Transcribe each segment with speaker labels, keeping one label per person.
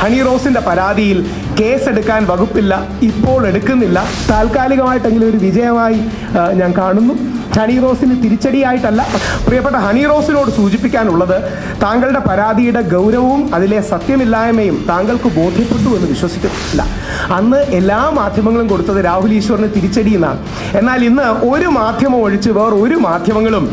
Speaker 1: Honey റോസിന്റെ പരാതിയിൽ കേസെടുക്കാൻ വകുപ്പില്ല ഇപ്പോൾ എടുക്കുന്നില്ല. താൽക്കാലികമായിട്ടെങ്കിലും ഒരു വിജയമായി ഞാൻ കാണുന്നു. ഹണി റോസിന് തിരിച്ചടിയായിട്ടല്ല പ്രിയപ്പെട്ട ഹണി റോസിനോട് സൂചിപ്പിക്കാനുള്ളത് താങ്കളുടെ പരാതിയുടെ ഗൗരവവും അതിലെ സത്യമില്ലായ്മയും താങ്കൾക്ക് ബോധ്യപ്പെട്ടു എന്ന് വിശ്വസിക്കുന്നില്ല. അന്ന് എല്ലാ മാധ്യമങ്ങളും കൊടുത്തത് രാഹുൽ ഈശ്വറിന് തിരിച്ചടി എന്നാണ്. എന്നാൽ ഇന്ന് ഒരു മാധ്യമം ഒഴിച്ച് വേറെ ഒരു മാധ്യമങ്ങളും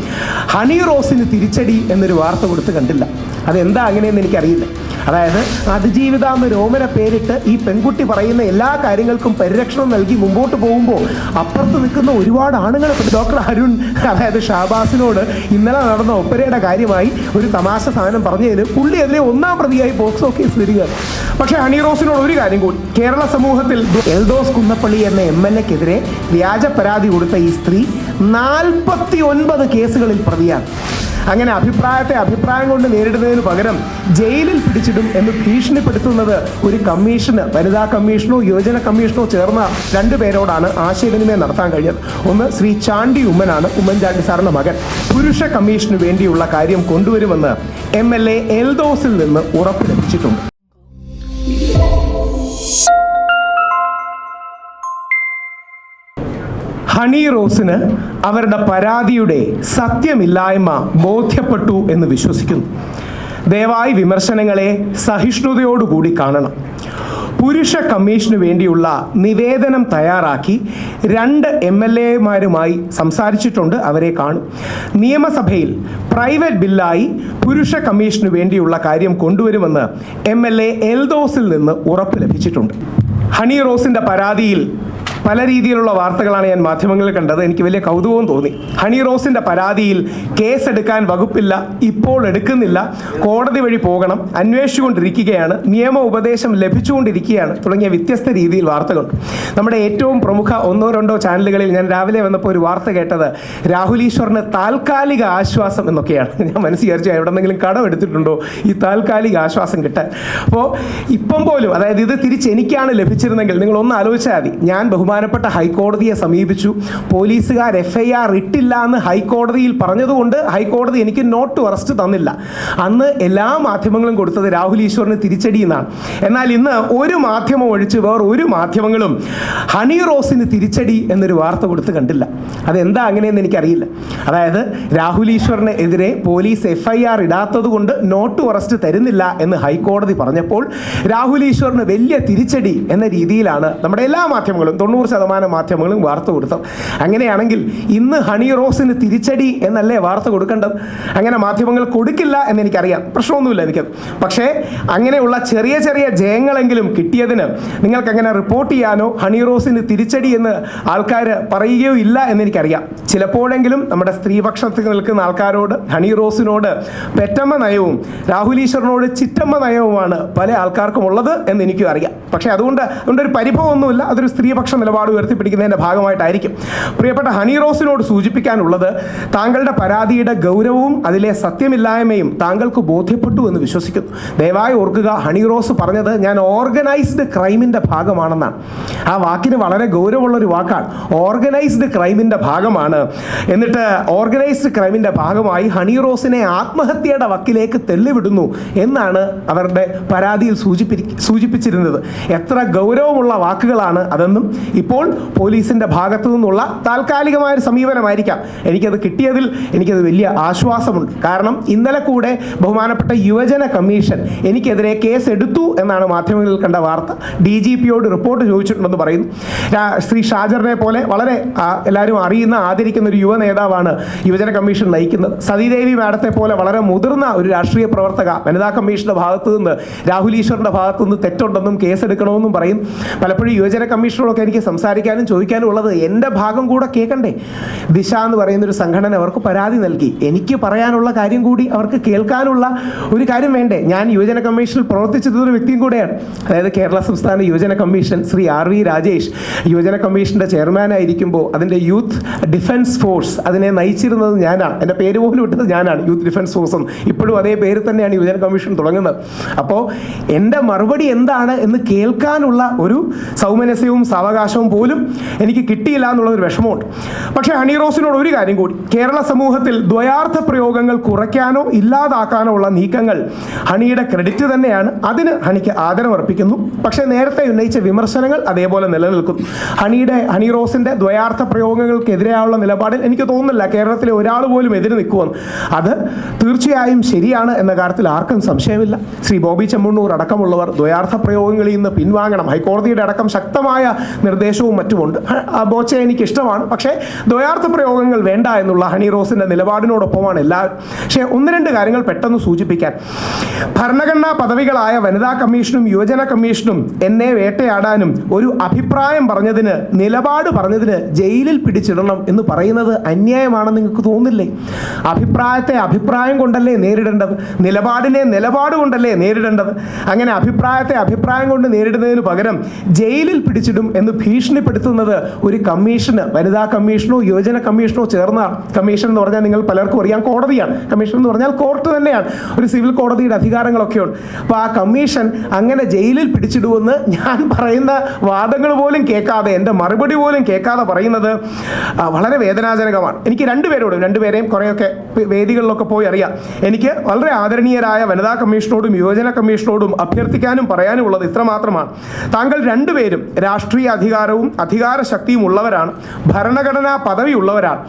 Speaker 1: ഹണി റോസിന് തിരിച്ചടി എന്നൊരു വാർത്ത കൊടുത്ത് കണ്ടില്ല. അതെന്താ അങ്ങനെയെന്ന് എനിക്കറിയില്ല. അതായത് അതിജീവിത എന്ന രോമന പേരിട്ട് ഈ പെൺകുട്ടി പറയുന്ന എല്ലാ കാര്യങ്ങൾക്കും പരിരക്ഷണം നൽകി മുമ്പോട്ട് പോകുമ്പോൾ അപ്പുറത്ത് നിൽക്കുന്ന ഒരുപാട് ആണുങ്ങൾ ഡോക്ടർ അരുൺ അതായത് ഷാബാസിനോട് ഇന്നലെ നടന്ന ഒപ്പരയുടെ കാര്യമായി ഒരു തമാശ സാധനം പറഞ്ഞതിന് പുള്ളി അതിലെ ഒന്നാം പ്രതിയായി ബോക്സ് ഓഫീസ് വരിക പക്ഷേ ഹണിറോസിനോട് ഒരു കാര്യം കൂടി. കേരള സമൂഹത്തിൽ എൽദോസ് കുന്നപ്പള്ളി എന്ന എം എൽ എക്കെതിരെ വ്യാജ പരാതി കൊടുത്ത ഈ സ്ത്രീ നാൽപ്പത്തി ഒൻപത് കേസുകളിൽ പ്രതിയാണ്. അങ്ങനെ അഭിപ്രായത്തെ അഭിപ്രായം കൊണ്ട് നേരിടുന്നതിന് പകരം ജയിലിൽ പിടിച്ചിടും എന്ന് ഭീഷണിപ്പെടുത്തുന്നത് ഒരു കമ്മീഷന് വനിതാ കമ്മീഷനോ യുവജന കമ്മീഷനോ ചേർന്ന രണ്ടു പേരോടാണ് ആശയവിനിമയം നടത്താൻ കഴിഞ്ഞത് ഒന്ന് ശ്രീ ചാണ്ടി ഉമ്മനാണ് ഉമ്മൻചാണ്ടി സാറിന്റെ മകൻ. പുരുഷ കമ്മീഷന് വേണ്ടിയുള്ള കാര്യം കൊണ്ടുവരുമെന്ന് എം എൽ എ എൽദോസിൽ നിന്ന് ഉറപ്പ് ലഭിച്ചിട്ടുണ്ട്. ഹണി റോസിന് അവരുടെ പരാതിയുടെ സത്യമില്ലായ്മ ബോധ്യപ്പെട്ടു എന്ന് വിശ്വസിക്കുന്നു. ദയവായി വിമർശനങ്ങളെ സഹിഷ്ണുതയോടുകൂടി കാണണം. പുരുഷ കമ്മീഷന് വേണ്ടിയുള്ള നിവേദനം തയ്യാറാക്കി രണ്ട് എം എൽ എമാരുമായി സംസാരിച്ചിട്ടുണ്ട്. അവരെ കാണും. നിയമസഭയിൽ പ്രൈവറ്റ് ബില്ലായി പുരുഷ കമ്മീഷന് വേണ്ടിയുള്ള കാര്യം കൊണ്ടുവരുമെന്ന് എം എൽ എ എൽദോസിൽ നിന്ന് ഉറപ്പ് ലഭിച്ചിട്ടുണ്ട്. ഹണി റോസിന്റെ പരാതിയിൽ പല രീതിയിലുള്ള വാർത്തകളാണ് ഞാൻ മാധ്യമങ്ങളിൽ കണ്ടത്. എനിക്ക് വലിയ കൗതുകവും തോന്നി. ഹണി റോസിന്റെ പരാതിയിൽ കേസ് എടുക്കാൻ വകുപ്പില്ല ഇപ്പോൾ എടുക്കുന്നില്ല. കോടതി വഴി പോകണം അന്വേഷിച്ചുകൊണ്ടിരിക്കുകയാണ് നിയമ ഉപദേശം ലഭിച്ചുകൊണ്ടിരിക്കുകയാണ് തുടങ്ങിയ വ്യത്യസ്ത രീതിയിൽ വാർത്തകൾ. നമ്മുടെ ഏറ്റവും പ്രമുഖ ഒന്നോ രണ്ടോ ചാനലുകളിൽ ഞാൻ രാവിലെ വന്നപ്പോൾ ഒരു വാർത്ത കേട്ടത് രാഹുൽ ഈശ്വറിന് താൽക്കാലിക ആശ്വാസം എന്നൊക്കെയാണ്. ഞാൻ മനസ്സിൽ വിചാരിച്ചു എവിടെന്നെങ്കിലും കടം എടുത്തിട്ടുണ്ടോ ഈ താൽക്കാലിക ആശ്വാസം കിട്ടാൻ? അപ്പോൾ ഇപ്പം പോലും അതായത് ഇത് തിരിച്ച് എനിക്കാണ് ലഭിച്ചിരുന്നെങ്കിൽ നിങ്ങൾ ഒന്ന് ആലോചിച്ചാൽ മതി. ഞാൻ ബഹുമാനപ്പെട്ട ഹൈക്കോടതിയെ സമീപിച്ചു. പോലീസുകാർ എഫ് ഐ ആർ ഇട്ടില്ല എന്ന് ഹൈക്കോടതിയിൽ പറഞ്ഞതുകൊണ്ട് ഹൈക്കോടതി എനിക്ക് നോട്ട് അറസ്റ്റ് തന്നില്ല. അന്ന് എല്ലാ മാധ്യമങ്ങളും കൊടുത്തത് രാഹുൽ ഈശ്വറിന് തിരിച്ചടി എന്നാണ്. എന്നാൽ ഇന്ന് ഒരു മാധ്യമം ഒഴിച്ച് വേറെ ഒരു മാധ്യമങ്ങളും ഹണി റോസിന് തിരിച്ചടി എന്നൊരു വാർത്ത കൊടുത്ത് കണ്ടില്ല. അതെന്താ അങ്ങനെയെന്ന് എനിക്കറിയില്ല. അതായത് രാഹുൽ ഈശ്വറിന് എതിരെ പോലീസ് എഫ് ഐ ആർ ഇടാത്തത് കൊണ്ട് നോട്ട് അറസ്റ്റ് തരുന്നില്ല എന്ന് ഹൈക്കോടതി പറഞ്ഞപ്പോൾ രാഹുൽ ഈശ്വറിന് വലിയ തിരിച്ചടി എന്ന രീതിയിലാണ് നമ്മുടെ എല്ലാ മാധ്യമങ്ങളും തൊണ്ണൂറ് ശതമാനം മാധ്യമങ്ങളും വാർത്ത കൊടുത്തു അങ്ങനെയാണെങ്കിൽ ഇന്ന് ഹണി റോസിന് തിരിച്ചടി എന്നല്ലേ വാർത്ത കൊടുക്കേണ്ടത്? അങ്ങനെ മാധ്യമങ്ങൾ കൊടുക്കില്ല എന്ന് എനിക്കറിയാം പ്രശ്നമൊന്നുമില്ല എനിക്ക്. പക്ഷേ അങ്ങനെയുള്ള ചെറിയ ചെറിയ ജയങ്ങളെങ്കിലും കിട്ടിയതിന് നിങ്ങൾക്ക് അങ്ങനെ റിപ്പോർട്ട് ചെയ്യാനോ ഹണി റോസിന് തിരിച്ചടി എന്ന് ആൾക്കാർ പറയുകയോ ഇല്ല എന്ന് എനിക്കറിയാം ചിലപ്പോഴെങ്കിലും നമ്മുടെ സ്ത്രീപക്ഷത്തിൽ നിൽക്കുന്ന ആൾക്കാരോട് ഹണി റോസിനോട് പെറ്റമ്മ നയവും രാഹുൽ ഈശ്വറിനോട് ചിറ്റമ്മ നയവുമാണ് പല ആൾക്കാർക്കും ഉള്ളത് എന്ന് എനിക്കും അറിയാം. പക്ഷേ അതുകൊണ്ട് അതുകൊണ്ട് ഒരു പരിഭവമൊന്നുമില്ല. അതൊരു സ്ത്രീപക്ഷ നിലപാട് ഉയർത്തിപ്പിടിക്കുന്നതിന്റെ ഭാഗമായിട്ടായിരിക്കും. പ്രിയപ്പെട്ട ഹണി റോസിനോട് സൂചിപ്പിക്കാനുള്ളത് താങ്കളുടെ പരാതിയുടെ ഗൗരവവും അതിലെ സത്യമില്ലായ്മയും താങ്കൾക്ക് ബോധ്യപ്പെട്ടു എന്ന് വിശ്വസിക്കുന്നു. ദയവായി ഓർക്കുക ഹണി റോസ് പറഞ്ഞത് ഞാൻ ഓർഗനൈസ്ഡ് ക്രൈമിന്റെ ഭാഗമാണെന്നാണ്. ആ വാക്കിന് വളരെ ഗൗരവമുള്ള ഒരു വാക്കാണ്. ഓർഗനൈസ്ഡ് ക്രൈമിന്റെ ഭാഗമാണ്. എന്നിട്ട് ഓർഗനൈസ്ഡ് ക്രൈമിന്റെ ഭാഗമായി ഹണി റോസിനെ ആത്മഹത്യയുടെ വക്കിലേക്ക് തെള്ളിവിടുന്നു എന്നാണ് അവരുടെ പരാതിയിൽ സൂചിപ്പി സൂചിപ്പിച്ചിരുന്നത്. എത്ര ഗൗരവമുള്ള വാക്കുകളാണ് അതെന്നും ഇപ്പോൾ പോലീസിന്റെ ഭാഗത്തു നിന്നുള്ള താൽക്കാലികമായൊരു സമീപനമായിരിക്കാം. എനിക്കത് കിട്ടിയതിൽ എനിക്കത് വലിയ ആശ്വാസമുണ്ട്. കാരണം ഇന്നലെ കൂടെ ബഹുമാനപ്പെട്ട യുവജന കമ്മീഷൻ എനിക്കെതിരെ കേസ് എടുത്തു എന്നാണ് മാധ്യമങ്ങളിൽ കണ്ട വാർത്ത. ഡി ജി പിയോട് റിപ്പോർട്ട് ചോദിച്ചിട്ടുണ്ടെന്ന് പറയുന്നു. ശ്രീ ഷാജറിനെ പോലെ വളരെ എല്ലാവരും അറിയുന്ന ആദരിക്കുന്ന ഒരു യുവ നേതാവാണ് യുവജന കമ്മീഷൻ നയിക്കുന്നത്. സതീദേവി മാഡത്തെ പോലെ വളരെ മുതിർന്ന ഒരു രാഷ്ട്രീയ പ്രവർത്തക വനിതാ കമ്മീഷന്റെ ഭാഗത്തു നിന്ന് രാഹുൽ ഈശ്വറിന്റെ ഭാഗത്തു നിന്ന് തെറ്റുണ്ടെന്നും കേസെടുക്കണമെന്നും പറയും പലപ്പോഴും യുവജന കമ്മീഷനോടൊക്കെ എനിക്ക് സംസാരിക്കാനും ചോദിക്കാനും ഉള്ളത് എന്റെ ഭാഗം കൂടെ കേൾക്കണ്ടേ? ദിശ എന്ന് പറയുന്ന ഒരു സംഘടന അവർക്ക് പരാതി നൽകി. എനിക്ക് പറയാനുള്ള കാര്യം കൂടി അവർക്ക് കേൾക്കാനുള്ള ഒരു കാര്യം വേണ്ടേ? ഞാൻ യുവജന കമ്മീഷനിൽ പ്രവർത്തിച്ചിരുന്ന ഒരു വ്യക്തിയും കൂടെയാണ്. അതായത് കേരള സംസ്ഥാന യുവജന commission Shri R V Rajesh. യുവജന കമ്മീഷന്റെ ചെയർമാനായിരിക്കുമ്പോൾ അതിന്റെ യൂത്ത് ഡിഫൻസ് ഫോഴ്സ് അതിനെ നയിച്ചിരുന്നത് ഞാനാണ്. എന്റെ പേര് പോലും ഇട്ടത് ഞാനാണ് യൂത്ത് ഡിഫൻസ് ഫോഴ്സ് എന്ന്. ഇപ്പോഴും അതേ പേര് തന്നെയാണ് യുവജന കമ്മീഷൻ തുടങ്ങുന്നത്. അപ്പോൾ എന്റെ മറുപടി എന്താണ് എന്ന് കേൾക്കാനുള്ള ഒരു സൗമനസ്യവും സാവകാശവും അവകാശവും പോലും എനിക്ക് കിട്ടിയില്ല എന്നുള്ളൊരു വിഷമമുണ്ട്. പക്ഷേ ഹണി റോസിനോട് ഒരു കാര്യം കൂടി. കേരള സമൂഹത്തിൽ ദ്വയാർത്ഥ പ്രയോഗങ്ങൾ കുറയ്ക്കാനോ ഇല്ലാതാക്കാനോ ഉള്ള നീക്കങ്ങൾ ഹണിയുടെ ക്രെഡിറ്റ് തന്നെയാണ്. അതിന് ഹണിക്ക് ആദരമർപ്പിക്കുന്നു. പക്ഷേ നേരത്തെ ഉന്നയിച്ച വിമർശനങ്ങൾ അതേപോലെ നിലനിൽക്കുന്നു ഹണിയുടെ ഹണി റോസിന്റെ ദ്വയാർത്ഥ പ്രയോഗങ്ങൾക്കെതിരെയുള്ള നിലപാടിൽ എനിക്ക് തോന്നുന്നില്ല കേരളത്തിലെ ഒരാൾ പോലും എതിര് നിൽക്കുമെന്ന്. അത് തീർച്ചയായും ശരിയാണ് എന്ന കാര്യത്തിൽ ആർക്കും സംശയമില്ല. ശ്രീ ബോബി ചെമ്മണ്ണൂർ അടക്കമുള്ളവർ ദ്വയാർത്ഥ പ്രയോഗങ്ങളിൽ നിന്ന് പിൻവാങ്ങണം. ഹൈക്കോടതിയുടെ അടക്കം ശക്തമായ നിർദ്ദേശവും മറ്റുമുണ്ട്. ബോച്ച എനിക്ക് ഇഷ്ടമാണ് പക്ഷേ ദ്വയാർത്ഥ പ്രയോഗങ്ങൾ വേണ്ട എന്നുള്ള ഹണി റോസിന്റെ നിലപാടിനോടൊപ്പമാണ് എല്ലാവരും. പക്ഷേ ഒന്ന് രണ്ട് കാര്യങ്ങൾ പെട്ടെന്ന് സൂചിപ്പിക്കാൻ. ഭരണഘടനാ പദവികളായ വനിതാ കമ്മീഷനും യുവജന കമ്മീഷനും എന്നെ വേട്ടയാടാനും ഒരു അഭിപ്രായം പറഞ്ഞതിന് നിലപാട് പറഞ്ഞതിന് ജയിലിൽ പിടിച്ചിടണം എന്ന് പറയുന്നത് അന്യായമാണെന്ന് നിങ്ങൾക്ക് തോന്നില്ലേ? അഭിപ്രായത്തെ അഭിപ്രായം കൊണ്ടല്ലേ നേരിടേണ്ടത്? നിലപാടിനെ നിലപാട് കൊണ്ടല്ലേ നേരിടേണ്ടത്? അങ്ങനെ അഭിപ്രായത്തെ അഭിപ്രായം കൊണ്ട് നേരിടുന്നതിന് പകരം ജയിലിൽ പിടിച്ചിടും എന്ന് ഭീഷണിപ്പെടുത്തുന്നത് ഒരു കമ്മീഷന് വനിതാ കമ്മീഷനോ യുവജന കമ്മീഷനോ ചേർന്ന കമ്മീഷൻ എന്ന് പറഞ്ഞാൽ നിങ്ങൾ പലർക്കും അറിയാം കോടതിയാണ്. കമ്മീഷൻ എന്ന് പറഞ്ഞാൽ കോർട്ട് തന്നെയാണ്. ഒരു സിവിൽ കോടതിയുടെ അധികാരങ്ങളൊക്കെ ഉണ്ട് അപ്പോൾ ആ കമ്മീഷൻ അങ്ങനെ ജയിലിൽ പിടിച്ചിടുമെന്ന് ഞാൻ പറയുന്ന വാദങ്ങൾ പോലും കേൾക്കാതെ എന്റെ മറുപടി പോലും കേൾക്കാതെ പറയുന്നത് വളരെ വേദനാജനകമാണ്. എനിക്ക് രണ്ടുപേരോടും രണ്ടുപേരെയും കുറേയൊക്കെ വേദികളിലൊക്കെ പോയി അറിയാം. എനിക്ക് വളരെ ആദരണീയരായ വനിതാ കമ്മീഷനോടും യുവജന കമ്മീഷനോടും അഭ്യർത്ഥിക്കാനും പറയാനും ഉള്ളത് ഇത്രമാത്രമാണ്. താങ്കൾ രണ്ടുപേരും രാഷ്ട്രീയ അധികാരവും അധികാര ശക്തിയും ഉള്ളവരാണ് ഭരണഘടനാ പദവി ഉള്ളവരാണ്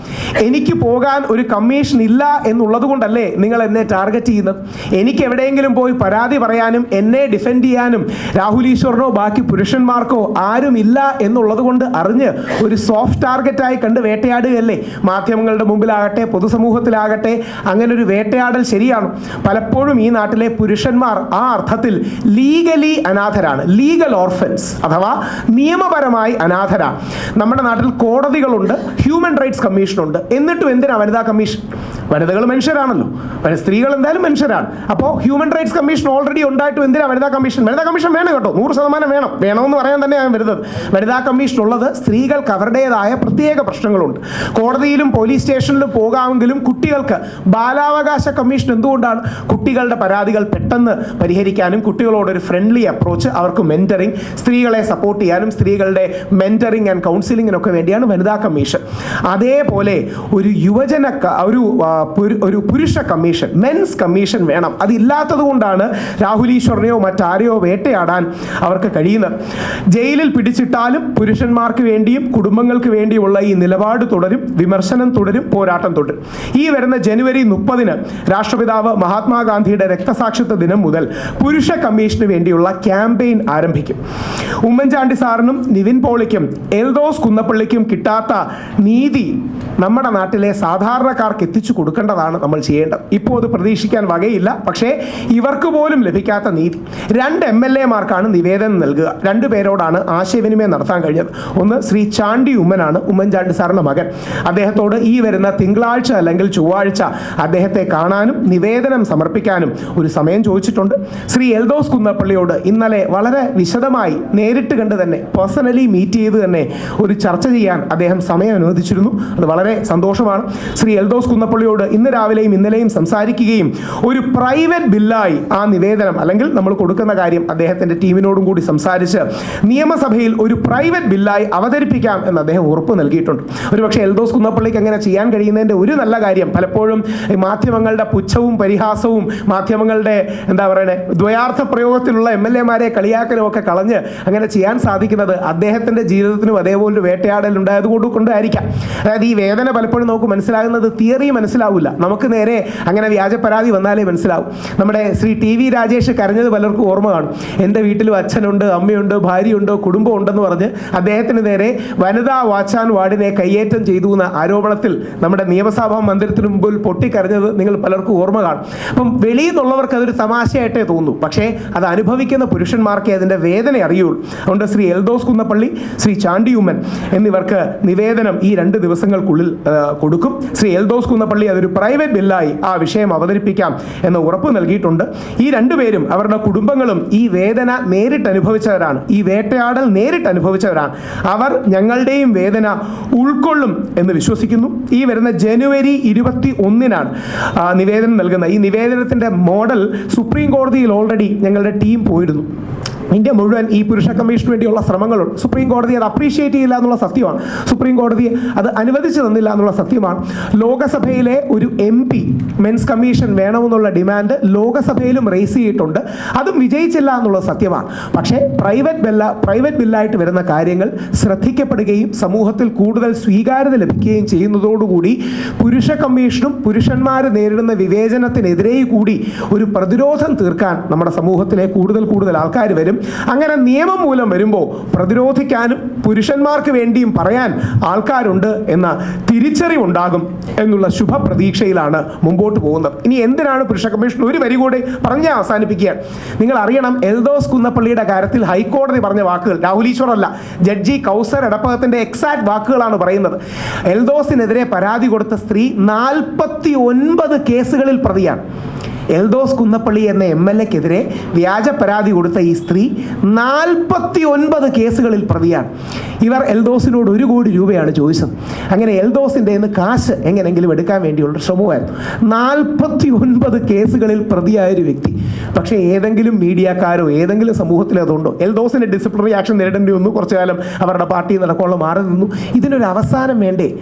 Speaker 1: എനിക്ക് പോകാൻ ഒരു കമ്മീഷൻ ഇല്ല എന്നുള്ളത് കൊണ്ടല്ലേ നിങ്ങൾ എന്നെ ടാർഗറ്റ് ചെയ്യുന്നത്? എനിക്ക് എവിടെയെങ്കിലും പോയി പരാതി പറയാനും എന്നെ ഡിഫെൻഡ് ചെയ്യാനും രാഹുൽ ഈശ്വറിനോ ബാക്കി പുരുഷന്മാർക്കോ ആരുമില്ല എന്നുള്ളത് കൊണ്ട് അറിഞ്ഞ് ഒരു സോഫ്റ്റ് ടാർഗറ്റായി കണ്ട് വേട്ടയാടുകയല്ലേ? മാധ്യമങ്ങളുടെ മുമ്പിലാകട്ടെ പൊതുസമൂഹത്തിലാകട്ടെ അങ്ങനെ ഒരു വേട്ടയാടൽ ശരിയാണ്. പലപ്പോഴും ഈ നാട്ടിലെ പുരുഷന്മാർ ആ അർത്ഥത്തിൽ ലീഗലി അനാഥരാണ്. ലീഗൽ ഓർഫൻസ് അഥവാ നിയമപരമായി അനാഥരാണ് നമ്മുടെ നാട്ടിൽ കോടതികളുണ്ട് ഹ്യൂമൻ റൈറ്റ്സ് കമ്മീഷനുണ്ട് എന്നിട്ടും എന്തിനാണ് വനിതാ കമ്മീഷൻ വനിതകൾ മനുഷ്യരാണല്ലോ സ്ത്രീകൾ എന്തായാലും മനുഷ്യരാണ്. അപ്പോൾ ഹ്യൂമൻ റൈറ്റ്സ് കമ്മീഷൻ ഓൾറെഡി ഉണ്ടായിട്ടും എന്തിനാ വനിതാ കമ്മീഷൻ? വനിതാ കമ്മീഷൻ വേണം കേട്ടോ. നൂറ് ശതമാനം വേണം. വേണമെന്ന് പറയാൻ തന്നെയാണ് വരുന്നത്. വനിതാ കമ്മീഷൻ ഉള്ളത് സ്ത്രീകൾക്ക് അവരുടേതായ പ്രത്യേക പ്രശ്നങ്ങളുണ്ട്. കോടതിയിലും പോലീസ് സ്റ്റേഷനിലും പോകാമെങ്കിലും കുട്ടികൾക്ക് ബാലാവകാശ കമ്മീഷൻ എന്തുകൊണ്ടാണ്? കുട്ടികളുടെ പരാതികൾ പെട്ടെന്ന് പരിഹരിക്കാനും കുട്ടികളോട് ഒരു ഫ്രണ്ട്ലി അപ്രോച്ച് അവർക്ക് മെന്ററിങ് സ്ത്രീകളെ സപ്പോർട്ട് ചെയ്യാനും സ്ത്രീകളുടെ മെന്ററിങ് ആൻഡ് കൗൺസിലിങ്ങിനൊക്കെ വേണ്ടിയാണ് വനിതാ കമ്മീഷൻ. അതേപോലെ ഒരു യുവജന ഒരു ഒരു പുരുഷ കമ്മീഷൻ മെൻസ് കമ്മീഷൻ വേണം. അതില്ലാത്തത് കൊണ്ടാണ് രാഹുൽ ഈശ്വറിനെയോ മറ്റാരെയോ വേട്ടയാടാൻ അവർക്ക് കഴിയുന്നത്. ജയിലിൽ പിടിച്ചിട്ടാലും പുരുഷന്മാർക്ക് വേണ്ടിയും കുടുംബങ്ങൾക്ക് വേണ്ടിയുമുള്ള ഈ നിലപാട് തുടരും വിമർശനം തുടരും പോരാട്ടം തുടരും. ഈ വരുന്ന ജനുവരി മുപ്പതിന് രാഷ്ട്രപിതാവ് മഹാത്മാഗാന്ധിയുടെ രക്തസാക്ഷിത്വ ദിനം മുതൽ പുരുഷ കമ്മീഷന് വേണ്ടിയുള്ള ക്യാമ്പയിൻ ആരംഭിക്കും. ഉമ്മൻചാണ്ടി സാറിനും നിവിൻ പോളിക്കും എൽദോസ് കുന്നപ്പള്ളിക്കും കിട്ടാത്ത നീതി നമ്മുടെ നാട്ടിലെ സാധാരണക്കാർക്ക് എത്തിച്ചു കൊടുക്കേണ്ടതാണ് നമ്മൾ ചെയ്യേണ്ടത്. ഇപ്പോൾ അത് പ്രതീക്ഷിക്കാൻ വകയില്ല. പക്ഷേ ഇവർക്ക് പോലും ലഭിക്കാത്ത നീതി. രണ്ട് എം എൽ എമാർക്കാണ് നിവേദനം നൽകുക. രണ്ടു പേരോടാണ് ആശയവിനിമയം നടത്താൻ കഴിഞ്ഞത്. ഒന്ന് ശ്രീ ചാണ്ടി ഉമ്മനാണ് ഉമ്മൻചാണ്ടി സാറിന്റെ മകൻ. അദ്ദേഹത്തോട് ഈ വരുന്ന തിങ്കളാഴ്ച അല്ലെങ്കിൽ ചൊവ്വാഴ്ച അദ്ദേഹത്തെ കാണാനും നിവേദനം സമർപ്പിക്കാനും ഒരു സമയം ചോദിച്ചിട്ടുണ്ട്. ശ്രീ എൽദോസ് കുന്നപ്പള്ളിയോട് ഇന്നലെ വളരെ വിശദമായി നേരിട്ട് കണ്ട് തന്നെ പേഴ്സണലി മീറ്റ് ചെയ്ത് തന്നെ ഒരു ചർച്ച ചെയ്യാൻ അദ്ദേഹം സമയം അനുവദിച്ചിരുന്നു. അത് വളരെ സന്തോഷമാണ്. ശ്രീ എൽദോസ് കുന്നപ്പള്ളിയോട് ഇന്ന് രാവിലെയും ഇന്നലെയും സംസാരിക്കുകയും ഒരു പ്രൈവറ്റ് ബില്ലായി ആ നിവേദനം അല്ലെങ്കിൽ നമ്മൾ കൊടുക്കുന്ന കാര്യം അദ്ദേഹത്തിന്റെ ടീമിനോടും കൂടി സംസാരിച്ച് നിയമസഭയിൽ ഒരു പ്രൈവറ്റ് ബില്ലായി അവതരിപ്പിക്കാം എന്ന് അദ്ദേഹം ഉറപ്പ് നൽകിയിട്ടുണ്ട്. ഒരുപക്ഷെ എൽദോസ് കുന്നപ്പള്ളിക്ക് അങ്ങനെ ചെയ്യാൻ കഴിയുന്നതിന്റെ ഒരു നല്ല കാര്യം പലപ്പോഴും മാധ്യമങ്ങളുടെ പുച്ഛവും പരിഹാസവും മാധ്യമങ്ങളുടെ എന്താ പറയണേ ദ്വയാർത്ഥ പ്രയോഗത്തിലുള്ള എം എൽ എമാരെ കളിയാക്കലും ഒക്കെ കളഞ്ഞ് അങ്ങനെ ചെയ്യാൻ സാധിക്കുന്നത് അദ്ദേഹത്തിന്റെ ജീവിതത്തിനും അതേപോലെ വേട്ടയാടൽ ഉണ്ടായതുകൊണ്ട് കൊണ്ടായിരിക്കാം. അതായത് ഈ വേദന പലപ്പോഴും നമുക്ക് മനസ്സിലാകുന്നത് തിയറി മനസ്സിലാവില്ല നമുക്ക് നേരെ അങ്ങനെ വ്യാജ പരാതി വന്നാലേ മനസ്സിലാവും. നമ്മുടെ ശ്രീ ടി വി രാജേഷ് കരഞ്ഞത് പലർക്കും ഓർമ്മ കാണും. എന്റെ വീട്ടിലും അച്ഛനുണ്ട് അമ്മയുണ്ട് ഭാര്യയുണ്ട് കുടുംബം ഉണ്ടെന്ന് പറഞ്ഞ് അദ്ദേഹത്തിന് നേരെ വനിതാ വാച്ചാൻ വാർഡിനെ കയ്യേറ്റം ചെയ്തു എന്ന ആരോപണത്തിൽ നമ്മുടെ നിയമസഭാ മന്ദിരത്തിന് മുമ്പിൽ പൊട്ടിക്കരഞ്ഞത് നിങ്ങൾ പലർക്കും ഓർമ്മ കാണും. അപ്പം വെളിയിൽ നിന്നുള്ളവർക്ക് അതൊരു തമാശയായിട്ടേ തോന്നൂ പക്ഷേ അത് അനുഭവിക്കുന്ന പുരുഷന്മാർക്കേ അതിന്റെ വേദന അറിയുള്ളൂ. അതുകൊണ്ട് ശ്രീ എൽദോസ് കുന്നപ്പള്ളി ശ്രീ ചാണ്ടിയുമ്മൻ എന്നിവർക്ക് നിവേദനം ഈ രണ്ട് ദിവസങ്ങൾക്കുള്ളിൽ കൊടുക്കും. ശ്രീ എൽദോസ് കുന്നപ്പള്ളി അതൊരു പ്രൈവറ്റ് ബില്ലായി ആ വിഷയം അവതരിപ്പിക്കാം എന്ന് ഉറപ്പ് നൽകിയിട്ടുണ്ട്. ഈ രണ്ടുപേരും അവരുടെ കുടുംബങ്ങളും ഈ വേദന നേരിട്ട് അനുഭവിച്ചവരാണ്. ഈ വേട്ടയാടൽ നേരിട്ട് അനുഭവിച്ചവരാണ്. അവർ ഞങ്ങളുടെയും വേദന ഉൾക്കൊള്ളും എന്ന് വിശ്വസിക്കുന്നു. ഈ വരുന്ന ജനുവരി ഇരുപത്തി ഒന്നിനാണ് നിവേദനം നൽകുന്നത്. ഈ നിവേദനത്തിന്റെ മോഡൽ സുപ്രീം കോടതിയിൽ ഓൾറെഡി ഞങ്ങളുടെ ടീം പോയിരുന്നു. ഇന്ത്യ മുഴുവൻ ഈ പുരുഷ കമ്മീഷന് വേണ്ടിയുള്ള ശ്രമങ്ങൾ സുപ്രീം കോടതി അത് അപ്രീഷിയേറ്റ് ചെയ്യില്ല എന്നുള്ള സത്യമാണ്. സുപ്രീം കോടതി അത് അനുവദിച്ചു തന്നില്ല എന്നുള്ള സത്യമാണ്. ലോകസഭയിലെ ഒരു എം പി മെൻസ് കമ്മീഷൻ വേണമെന്നുള്ള ഡിമാൻഡ് ലോകസഭയിലും റേസ് ചെയ്തിട്ടുണ്ട്. അതും വിജയിച്ചില്ല എന്നുള്ള സത്യമാണ്. പക്ഷേ പ്രൈവറ്റ് ബില്ല പ്രൈവറ്റ് ബില്ലായിട്ട് വരുന്ന കാര്യങ്ങൾ ശ്രദ്ധിക്കപ്പെടുകയും സമൂഹത്തിൽ കൂടുതൽ സ്വീകാര്യത ലഭിക്കുകയും ചെയ്യുന്നതോടുകൂടി പുരുഷ കമ്മീഷനും പുരുഷന്മാർ നേരിടുന്ന വിവേചനത്തിനെതിരെ കൂടി ഒരു പ്രതിരോധം തീർക്കാൻ നമ്മുടെ സമൂഹത്തിലെ കൂടുതൽ കൂടുതൽ ആൾക്കാർ വരും. അങ്ങനെ നിയമം മൂലം വരുമ്പോൾ പ്രതിരോധിക്കാനും പുരുഷന്മാർക്ക് വേണ്ടിയും പറയാൻ ആൾക്കാരുണ്ട് എന്ന തിരിച്ചറിവുണ്ടാകും എന്നുള്ള ശുഭപ്രതീക്ഷയിലാണ് മുമ്പോട്ട് പോകുന്നത്. ഇനി എന്തിനാണ് പുരുഷ കമ്മീഷൻ ഒരു വരി കൂടി പറഞ്ഞ് അവസാനിപ്പിക്കുകയാണ് നിങ്ങൾ അറിയണം എൽദോസ് കുന്നപ്പള്ളിയുടെ കാര്യത്തിൽ ഹൈക്കോടതി പറഞ്ഞ വാക്കുകൾ രാഹുലീശ്വർ അല്ല ജഡ്ജി കൗസർ എടപ്പകത്തിന്റെ എക്സാക്ട് വാക്കുകളാണ് പറയുന്നത്. എൽദോസിനെതിരെ പരാതി കൊടുത്ത സ്ത്രീ നാൽപ്പത്തി ഒൻപത് കേസുകളിൽ പ്രതിയാണ്. എൽദോസ് കുന്നപ്പള്ളി എന്ന എം എൽ എക്കെതിരെ വ്യാജ പരാതി കൊടുത്ത ഈ സ്ത്രീ നാൽപ്പത്തി ഒൻപത് കേസുകളിൽ പ്രതിയാണ്. ഇവർ എൽദോസിനോട് ഒരു കോടി രൂപയാണ് ചോദിച്ചത്. അങ്ങനെ എൽദോസിന്റെ നിന്ന് കാശ് എങ്ങനെങ്കിലും എടുക്കാൻ വേണ്ടിയുള്ള ശ്രമമായിരുന്നു. നാൽപ്പത്തി ഒൻപത് കേസുകളിൽ പ്രതിയായ ഒരു വ്യക്തി. പക്ഷേ ഏതെങ്കിലും മീഡിയക്കാരോ ഏതെങ്കിലും സമൂഹത്തിൽ അതുണ്ടോ? എൽദോസിന്റെ ഡിസിപ്ലിനറി ആക്ഷൻ നേരിടേണ്ടി വന്നു. കുറച്ചു കാലം അവരുടെ പാർട്ടി നടക്കുള്ള മാറി നിന്നു. ഇതിനൊരു അവസാനം വേണ്ടേ?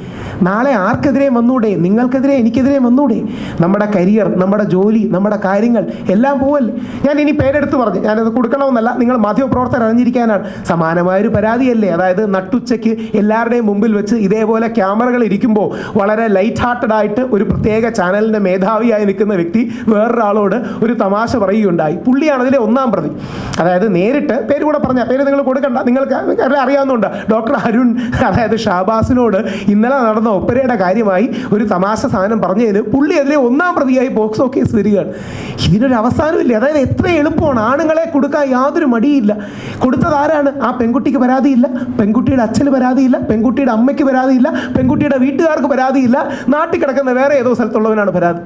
Speaker 1: നാളെ ആർക്കെതിരെ വന്നൂടെ? നിങ്ങൾക്കെതിരെ എനിക്കെതിരെ വന്നൂടെ? നമ്മുടെ കരിയർ നമ്മുടെ ജോലി നമ്മുടെ കാര്യങ്ങൾ എല്ലാം പോവല്ലേ? ഞാൻ ഇനി പേരെടുത്ത് പറഞ്ഞു. ഞാനത് കൊടുക്കണമെന്നല്ല. നിങ്ങൾ മാധ്യമപ്രവർത്തകർ അറിഞ്ഞിരിക്കാനാണ്. സമാനമായൊരു പരാതിയല്ലേ? അതായത് നട്ടുച്ചയ്ക്ക് എല്ലാവരുടെയും മുമ്പിൽ വെച്ച് ഇതേപോലെ ക്യാമറകൾ ഇരിക്കുമ്പോൾ വളരെ ലൈറ്റ് ഹാർട്ടഡ് ആയിട്ട് ഒരു പ്രത്യേക ചാനലിന്റെ മേധാവിയായി നിൽക്കുന്ന വ്യക്തി വേറൊരാളോട് ഒരു തമാശ പറയുകയുണ്ടായി. പുള്ളിയാണ് അതിലെ ഒന്നാം പ്രതി. അതായത് നേരിട്ട് പേര് കൂടെ പറഞ്ഞ പേര് നിങ്ങൾ കൊടുക്കണ്ട. നിങ്ങൾക്ക് അറിയാവുന്നുണ്ട് ഡോക്ടർ അരുൺ അതായത് ഷാബാസിനോട് ഇന്നലെ നടന്ന ഒപ്പരയുടെ കാര്യമായി ഒരു തമാശ സാധനം പറഞ്ഞതിന് പുള്ളി അതിലെ ഒന്നാം പ്രതിയായി ബോക്സ് കേസ് വരികയാണ്. ഇതിനൊരു അവസാനമില്ല. അതായത് എത്ര എളുപ്പമാണ് ആണുങ്ങളെ കൊടുക്കാൻ യാതൊരു മടിയില്ല. കൊടുത്തത് ആരാണ്? ആ പെൺകുട്ടിക്ക് പരാതിയില്ല. പെൺകുട്ടിയുടെ അച്ഛന് പരാതിയില്ല. പെൺകുട്ടിയുടെ അമ്മയ്ക്ക് പരാതിയില്ല. പെൺകുട്ടിയുടെ വീട്ടുകാർക്ക് പരാതിയില്ല. നാട്ടിൽ കിടക്കുന്ന വേറെ ഏതോ സ്ഥലത്തുള്ളവനാണ് പരാതി.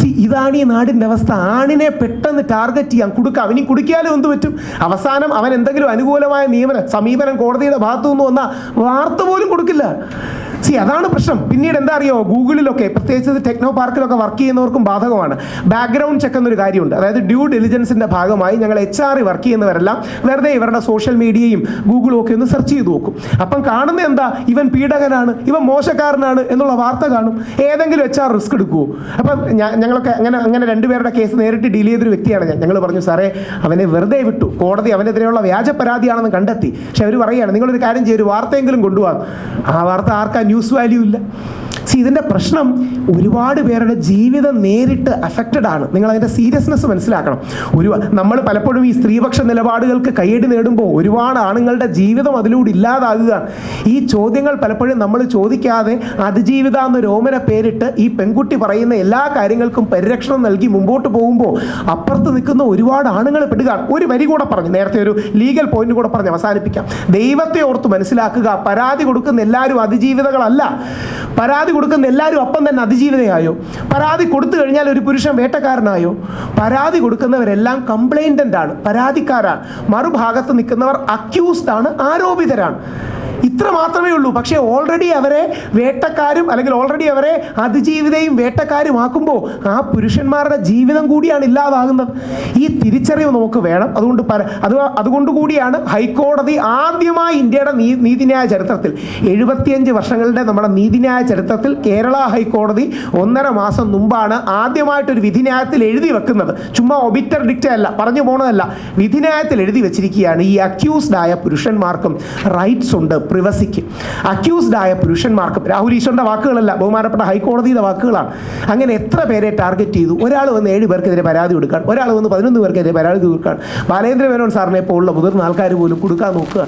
Speaker 1: സി ഇതാണ് ഈ നാടിന്റെ അവസ്ഥ. ആണിനെ പെട്ടെന്ന് ടാർഗറ്റ് ചെയ്യാം കൊടുക്കാം. അവനി കുടിക്കാനും എന്ത് പറ്റും? അവസാനം അവൻ എന്തെങ്കിലും അനുകൂലമായ നിയമനം സമീപനം കോടതിയുടെ ഭാഗത്തു നിന്ന് വന്ന വാർത്ത പോലും കൊടുക്കില്ല. സി അതാണ് പ്രശ്നം. പിന്നീട് എന്താ അറിയോ? ഗൂഗിളിലൊക്കെ പ്രത്യേകിച്ച് ടെക്നോ പാർക്കിലൊക്കെ വർക്ക് ചെയ്യുന്നവർക്കും ബാധകമാണ്. ബാക്ക്ഗ്രൗണ്ട് ചെക്ക് എന്നൊരു കാര്യമുണ്ട്. അതായത് ഡ്യൂ ഡെലിജൻസിന്റെ ഭാഗമായി ഞങ്ങൾ എച്ച് ആർ വർക്ക് ചെയ്യുന്നവരെല്ലാം വെറുതെ ഇവരുടെ സോഷ്യൽ മീഡിയയും ഗൂഗിളും ഒക്കെ ഒന്ന് സെർച്ച് ചെയ്ത് നോക്കും. അപ്പം കാണുന്ന എന്താ? ഇവൻ പീഡകനാണ് ഇവൻ മോശക്കാരനാണ് എന്നുള്ള വാർത്ത കാണും. ഏതെങ്കിലും എച്ച് ആർ റിസ്ക് എടുക്കുമോ അപ്പം ഞങ്ങളൊക്കെ അങ്ങനെ അങ്ങനെ രണ്ടുപേരുടെ കേസ് നേരിട്ട് ഡീൽ ചെയ്തൊരു വ്യക്തിയാണ് ഞാൻ. ഞങ്ങൾ പറഞ്ഞു സാറേ അവനെ വെറുതെ വിട്ടു. കോടതി അവനെതിരെയുള്ള വ്യാജ പരാതിയാണെന്ന് കണ്ടെത്തി. പക്ഷെ അവർ പറയുകയാണ് നിങ്ങളൊരു കാര്യം ചെയ്യും ഒരു വാർത്തയെങ്കിലും കൊണ്ടുപോകാം ആ വാർത്ത ആർക്കാ ന്യൂസ് വാല്യൂ ഇല്ല. സി ഇതിന്റെ പ്രശ്നം ഒരുപാട് പേരുടെ ജീവിതം നേരിട്ട് അഫക്റ്റഡ് ആണ്. നിങ്ങൾ അതിന്റെ സീരിയസ്നെസ് മനസ്സിലാക്കണം. ഒരു നമ്മൾ പലപ്പോഴും ഈ സ്ത്രീപക്ഷ നിലപാടുകൾക്ക് കൈയടി നേടുമ്പോൾ ഒരുപാട് ആണുങ്ങളുടെ ജീവിതം അതിലൂടെ ഇല്ലാതാകുകയാണ് ഈ ചോദ്യങ്ങൾ പലപ്പോഴും നമ്മൾ ചോദിക്കാതെ അതിജീവിത എന്ന രോമന പേരിട്ട് ഈ പെൺകുട്ടി പറയുന്ന എല്ലാ കാര്യങ്ങൾക്കും പരിരക്ഷണം നൽകി മുമ്പോട്ട് പോകുമ്പോൾ അപ്പുറത്ത് നിൽക്കുന്ന ഒരുപാട് ആണുങ്ങൾ പെടുകയാണ് ഒരു വരി കൂടെ പറഞ്ഞു. നേരത്തെ ഒരു ലീഗൽ പോയിന്റ് കൂടെ പറഞ്ഞ് അവസാനിപ്പിക്കാം. ദൈവത്തെ ഓർത്ത് മനസ്സിലാക്കുക. പരാതി കൊടുക്കുന്ന എല്ലാവരും അതിജീവിതകളല്ല. പരാതി കൊടുക്കുന്ന എല്ലാവരും അപ്പം തന്നെ അതിജീവിതയായോ പരാതി കൊടുത്തു കഴിഞ്ഞാൽ ഒരു പുരുഷൻ വേട്ടക്കാരനായോ? പരാതി കൊടുക്കുന്നവരെല്ലാം കംപ്ലൈന്റന്റ് ആണ് പരാതിക്കാരാണ്. മറുഭാഗത്ത് നിൽക്കുന്നവർ അക്യൂസ്ഡ് ആണ് ആരോപിതരാണ്. ഇത്ര മാത്രമേ ഉള്ളൂ. പക്ഷേ ഓൾറെഡി അവരെ വേട്ടക്കാരും അല്ലെങ്കിൽ ഓൾറെഡി അവരെ അതിജീവിതയും വേട്ടക്കാരും ആക്കുമ്പോൾ ആ പുരുഷന്മാരുടെ ജീവിതം കൂടിയാണ് ഇല്ലാതാകുന്നത്. ഈ തിരിച്ചറിവ് നമുക്ക് വേണം. അതുകൊണ്ട് പര അത് അതുകൊണ്ട് കൂടിയാണ് ഹൈക്കോടതി ആദ്യമായി ഇന്ത്യയുടെ നീ നീതിന്യായ ചരിത്രത്തിൽ എഴുപത്തിയഞ്ച് വർഷങ്ങളുടെ നമ്മുടെ നീതിന്യായ ചരിത്രത്തിൽ കേരള ഹൈക്കോടതി ഒന്നര മാസം മുമ്പാണ് ആദ്യമായിട്ടൊരു വിധിന്യായത്തിൽ എഴുതി വെക്കുന്നത്. ചുമ്മാ ഒബിറ്റർ ഡിക്റ്റ അല്ല പറഞ്ഞു പോണതല്ല. വിധിന്യായത്തിൽ എഴുതി വെച്ചിരിക്കുകയാണ് ഈ അക്യൂസ്ഡ് ആയ പുരുഷന്മാർക്കും റൈറ്റ്സ് ഉണ്ട്. പ്രിവസിക്ക് അക്യൂസ്ഡ് ആയ പുരുഷന്മാർക്കും രാഹുൽ ഈശ്വറിന്റെ വാക്കുകളല്ല ബഹുമാനപ്പെട്ട ഹൈക്കോടതിയുടെ വാക്കുകളാണ്. അങ്ങനെ എത്ര പേരെ ടാർഗറ്റ് ചെയ്തു? ഒരാൾ വന്ന് ഏഴ് പേർക്കെതിരെ പരാതി കൊടുക്കാൻ ഒരാൾ വന്ന് പതിനൊന്ന് പേർക്കെതിരെ പരാതി കൊടുക്കാൻ. ബാലേന്ദ്ര മേനോൻ സാറിനെ പോലുള്ള മുതിർന്ന ആൾക്കാർ പോലും കൊടുക്കാൻ നോക്കുക.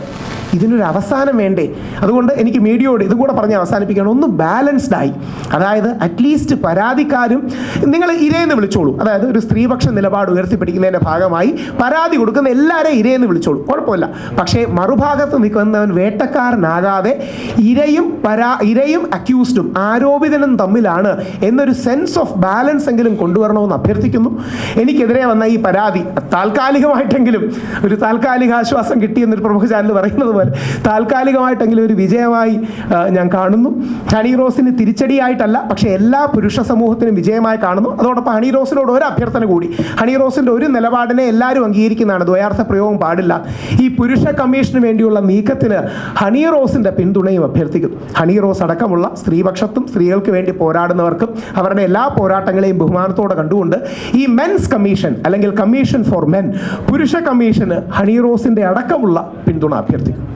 Speaker 1: ഇതിനൊരു അവസാനം വേണ്ടേ? അതുകൊണ്ട് എനിക്ക് മീഡിയയോട് ഇതും കൂടെ പറഞ്ഞ് അവസാനിപ്പിക്കണം ഒന്ന് ബാലൻസ്ഡ് ആയി. അതായത് അറ്റ്ലീസ്റ്റ് പരാതിക്കാരും നിങ്ങൾ ഇരയെന്ന് വിളിച്ചോളൂ. അതായത് ഒരു സ്ത്രീപക്ഷ നിലപാട് ഉയർത്തിപ്പിടിക്കുന്നതിന്റെ ഭാഗമായി പരാതി കൊടുക്കുന്ന എല്ലാവരെയും ഇരയെന്ന് വിളിച്ചോളൂ. കുഴപ്പമില്ല. പക്ഷേ മറുഭാഗത്ത് നിൽക്കുന്നവൻ വേട്ടക്കാരനാകാതെ ഇരയും പരാ ഇരയും അക്യൂസ്ഡും ആരോപിതനും തമ്മിലാണ് എന്നൊരു സെൻസ് ഓഫ് ബാലൻസ് എങ്കിലും കൊണ്ടുവരണമെന്ന് അഭ്യർത്ഥിക്കുന്നു. എനിക്കെതിരെ വന്ന ഈ പരാതി താൽക്കാലികമായിട്ടെങ്കിലും ഒരു താൽക്കാലിക ആശ്വാസം കിട്ടിയെന്നൊരു പ്രമുഖ ചാനൽ പറയുന്നത് പോലെ താൽക്കാലികമായിട്ടെങ്കിലും ഒരു വിജയമായി ഞാൻ കാണുന്നു. ഹണി റോസിന് തിരിച്ചടിയായിട്ടല്ല പക്ഷെ എല്ലാ പുരുഷ സമൂഹത്തിനും വിജയമായി കാണുന്നു. അതോടൊപ്പം ഹണി റോസിനോട് ഒരു അഭ്യർത്ഥന കൂടി. ഹണി റോസിന്റെ ഒരു നിലപാടിനെ എല്ലാവരും അംഗീകരിക്കുന്നതാണ്. ദ്വയാർത്ഥ പ്രയോഗം പാടില്ല. ഈ പുരുഷ കമ്മീഷന് വേണ്ടിയുള്ള നീക്കത്തിന് ഹണി റോസിന്റെ പിന്തുണയും അഭ്യർത്ഥിക്കുന്നു. ഹണി റോസ് അടക്കമുള്ള സ്ത്രീപക്ഷത്തും സ്ത്രീകൾക്ക് വേണ്ടി പോരാടുന്നവർക്കും അവരുടെ എല്ലാ പോരാട്ടങ്ങളെയും ബഹുമാനത്തോടെ കണ്ടുകൊണ്ട് ഈ മെൻസ് കമ്മീഷൻ അല്ലെങ്കിൽ കമ്മീഷൻ ഫോർ മെൻ പുരുഷ കമ്മീഷന് ഹണി റോസിന്റെ അടക്കമുള്ള പിന്തുണ അഭ്യർത്ഥിക്കുന്നു.